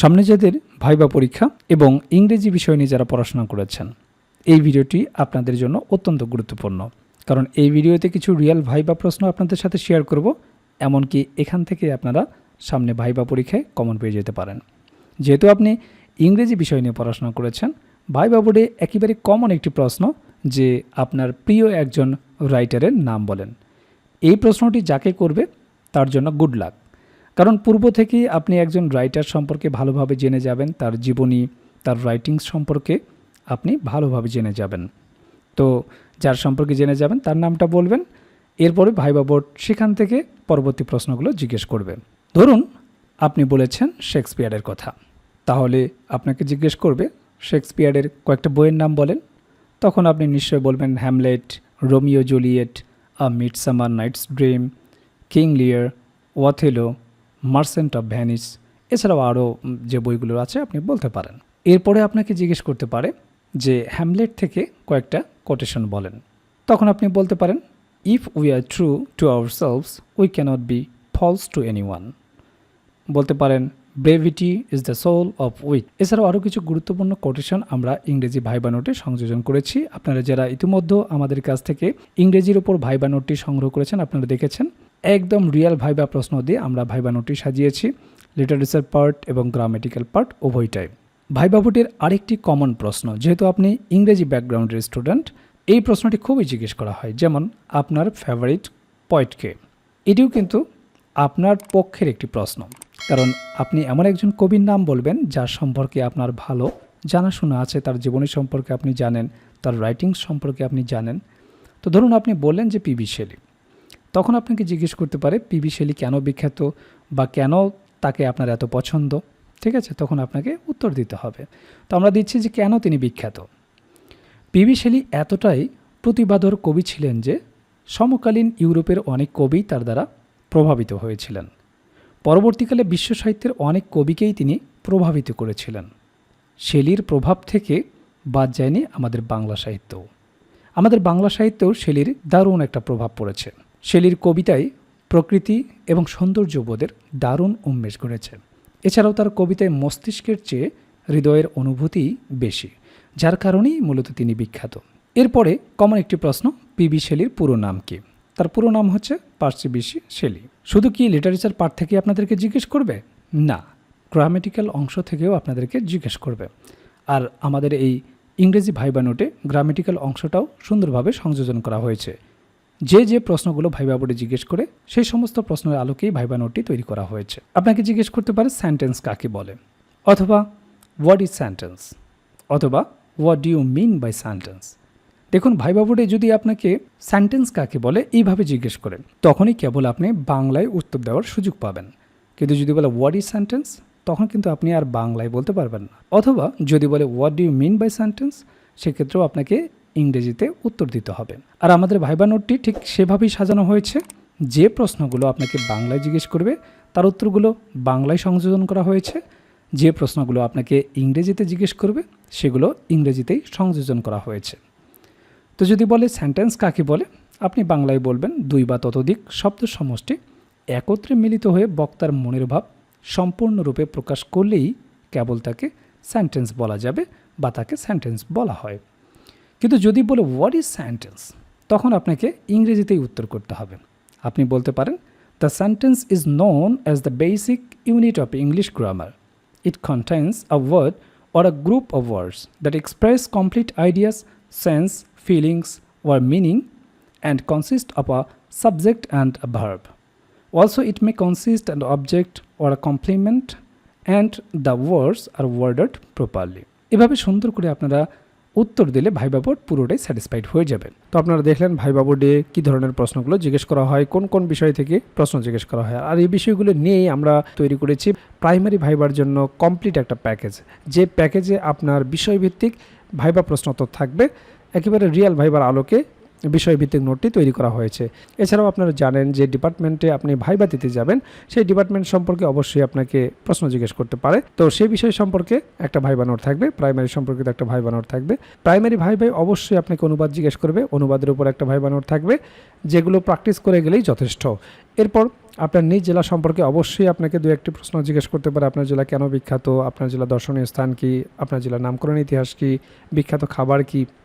সামনে যাদের ভাইবা পরীক্ষা এবং ইংরেজি বিষয় নিয়ে যারা পড়াশোনা করেছেন, এই ভিডিওটি আপনাদের জন্য অত্যন্ত গুরুত্বপূর্ণ। কারণ এই ভিডিওতে কিছু রিয়েল ভাইবা প্রশ্ন আপনাদের সাথে শেয়ার করব, এমনকি এখান থেকে আপনারা সামনে ভাইবা পরীক্ষায় কমন পেয়ে যেতে পারেন। যেহেতু আপনি ইংরেজি বিষয় নিয়ে পড়াশোনা করেছেন, ভাইবা বোর্ডে একেবারে কমন একটি প্রশ্ন যে আপনার প্রিয় একজন রাইটারের নাম বলেন। এই প্রশ্নটি যাকে করবে, তার জন্য গুড লাক কারণ পূর্ব থেকেই আপনি একজন রাইটার সম্পর্কে ভালোভাবে জেনে যাবেন, তার জীবনী, তার রাইটিংস সম্পর্কে আপনি ভালোভাবে জেনে যাবেন। তো যার সম্পর্কে জেনে যাবেন, তার নামটা বলবেন, এরপরে ভাইবা বোর্ড সেখান থেকে পরবর্তী প্রশ্নগুলো জিজ্ঞেস করবে। ধরুন, আপনি বলেছেন শেক্সপিয়ারের কথা। তাহলে আপনাকে জিজ্ঞেস করবে, শেক্সপিয়ারের কয়েকটা বইয়ের নাম বলেন। তখন আপনি নিশ্চয় বলবেন Hamlet, Romeo Juliet, A Midsummer Night's Dream, King Lear, Othello Merchant of Venice এছাড়াও আরও যে বইগুলো আছে, আপনি বলতে পারেন। এরপরে আপনাকে জিজ্ঞেস করতে পারে যে হ্যামলেট থেকে কয়েকটা কোটেশন বলেন। তখন আপনি বলতে পারেন if we are true to ourselves we cannot be false to anyone বলতে পারেন brevity is the soul of wit এছাড়াও আরও কিছু গুরুত্বপূর্ণ কোটেশন আমরা ইংরেজি ভাইবা নোটে সংযোজন করেছি। আপনারা যারা ইতিমধ্যে আমাদের কাছ থেকে ইংরেজির উপর ভাইবা নোটটি সংগ্রহ করেছেন, আপনারা দেখেছেন। একদম রিয়েল ভাইবা প্রশ্ন দিয়ে আমরা ভাইবা নোটটি সাজিয়েছি লিটারেচার পার্ট এবং গ্রামেটিক্যাল পার্ট উভয়টাই। ভাইবা ভোটের আরেকটি কমন প্রশ্ন, যেহেতু আপনি ইংরেজি ব্যাকগ্রাউন্ডের স্টুডেন্ট এই প্রশ্নটি খুবই জিজ্ঞেস করা হয়, যেমন আপনার ফেভারিট পয়েটকে এটিও কিন্তু আপনার পক্ষের একটি প্রশ্ন, কারণ আপনি এমন একজন কবির নাম বলবেন যার সম্পর্কে আপনার ভালো জানাশোনা আছে, তার জীবনী সম্পর্কে আপনি জানেন, তার রাইটিংস সম্পর্কে আপনি জানেন। তো ধরুন আপনি বললেন যে পিবি শেলি তখন আপনাকে জিজ্ঞেস করতে পারে পিবি শেলি কেন বিখ্যাত বা কেন তাকে আপনার এত পছন্দ? ঠিক আছে? তখন আপনাকে উত্তর দিতে হবে। তো আমরা দিচ্ছি যে, কেন তিনি বিখ্যাত? পিবি শেলি এতটাই প্রতিবাদর কবি ছিলেন যে, সমকালীন ইউরোপের অনেক কবি তার দ্বারা প্রভাবিত হয়েছিলেন। পরবর্তীকালে বিশ্ব সাহিত্যের অনেক কবিকেই তিনি প্রভাবিত করেছিলেন। শেলির প্রভাব থেকে বাদ যায়নি আমাদের বাংলা সাহিত্যও। আমাদের বাংলা সাহিত্যেও শেলির দারুণ একটা প্রভাব পড়েছে। শেলির কবিতায় প্রকৃতি এবং সৌন্দর্যবোধের দারুণ উন্মেষ ঘটেছে। এছাড়াও তার কবিতায় মস্তিষ্কের চেয়ে হৃদয়ের অনুভূতি বেশি, যার কারণেই মূলত তিনি বিখ্যাত। এরপরে কমন একটি প্রশ্ন পিবি শেলির পুরো নাম কি? তার পুরো নাম হচ্ছে পার্সি বিশি শেলি। শুধু কি লিটারেচার পার্ট থেকে আপনাদেরকে জিজ্ঞেস করবে? না, গ্রামেটিক্যাল অংশ থেকেও আপনাদেরকে জিজ্ঞেস করবে। আর আমাদের এই ইংরেজি ভাইবা নোটে গ্রামেটিক্যাল অংশটাও সুন্দরভাবে সংযোজন করা হয়েছে। যে যে প্রশ্নগুলো ভাইবা বোর্ডে জিজ্ঞেস করে, সেই সমস্ত প্রশ্নের আলোকেই ভাইবা নোটটি তৈরি করা হয়েছে। আপনাকে জিজ্ঞেস করতে পারে সেন্টেন্স কাকে বলে? অথবা হোয়াট ইজ সেন্টেন্স অথবা what do you mean by sentence দেখুন, ভাইবা বোর্ডে যদি আপনাকে সেন্টেন্স কাকে বলে এইভাবে জিজ্ঞেস করেন তখনই কেবল আপনি বাংলায় উত্তর দেওয়ার সুযোগ পাবেন। কিন্তু যদি বলে হোয়াট ইজ সেন্টেন্স তখন কিন্তু আপনি আর বাংলায় বলতে পারবেন না। অথবা, যদি বলে what do you mean by sentence সেক্ষেত্রেও আপনাকে ইংরেজিতে উত্তর দিতে হবে। আর আমাদের ভাইবা নোটটি ঠিক সেভাবেই সাজানো হয়েছে। যে প্রশ্নগুলো আপনাকে বাংলায় জিজ্ঞেস করবে, তার উত্তরগুলো বাংলায় সংযোজন করা হয়েছে। যে প্রশ্নগুলো আপনাকে ইংরেজিতে জিজ্ঞেস করবে, সেগুলো ইংরেজিতেই সংযোজন করা হয়েছে। তো যদি বলে সেন্টেন্স কাকে বলে, আপনি বাংলায় বলবেন, দুই বা ততোধিক শব্দ সমষ্টি একত্রে মিলিত হয়ে বক্তার মনের ভাব সম্পূর্ণরূপে প্রকাশ করলেই কেবল তাকে সেন্টেন্স বলা যাবে বা তাকে সেন্টেন্স বলা হয়। কিন্তু যদি বলে হোয়াট ইজ সেন্টেন্স তখন আপনাকে ইংরেজিতেই উত্তর করতে হবে। আপনি বলতে পারেন the sentence is known as the basic unit of English grammar it contains a word or a group of words that express complete ideas sense feelings or meaning and consist of a subject and a verb also it may consist and object or a complement and the words are worded properly এভাবে সুন্দর করে আপনারা উত্তর দিলে viva পুরোটাই satisfied হয়ে যাবে। তো আপনারা দেখলেন ভাইবা বোর্ডে কী ধরনের প্রশ্নগুলো জিজ্ঞেস করা হয়, কোন কোন বিষয় থেকে প্রশ্ন জিজ্ঞেস করা হয়। আর এই বিষয়গুলো নিয়েই আমরা তৈরি করেছি প্রাইমারি ভাইবার জন্য কমপ্লিট একটা প্যাকেজ যে প্যাকেজে আপনার বিষয়ভিত্তিক ভাইবা প্রশ্ন তো থাকবে, একেবারে রিয়াল ভাইবার আলোকে বিষয়ভিত্তিক নোটটি তৈরি করা হয়েছে। এছাড়াও আপনারা জানেন যে ডিপার্টমেন্টে আপনি ভাইবা দিতে যাবেন, সেই ডিপার্টমেন্ট সম্পর্কে অবশ্যই আপনাকে প্রশ্ন জিজ্ঞেস করতে পারে। তো সেই বিষয় সম্পর্কে একটা ভাইবা নোট থাকবে, প্রাইমারি সম্পর্কিত একটা ভাইবা নোট থাকবে। প্রাইমারি ভাই ভাই অবশ্যই আপনাকে অনুবাদ জিজ্ঞেস করবে, অনুবাদের উপর একটা ভাইবা নোট থাকবে, যেগুলো প্র্যাকটিস করে গেলেই যথেষ্ট। এরপর আপনার নিজ জেলা সম্পর্কে অবশ্যই আপনাকে দু একটি প্রশ্ন জিজ্ঞেস করতে পারে, আপনার জেলা কেন বিখ্যাত, আপনার জেলা দর্শনীয় স্থান কি, আপনার জেলার নামকরণ ইতিহাস কি, বিখ্যাত খাবার কি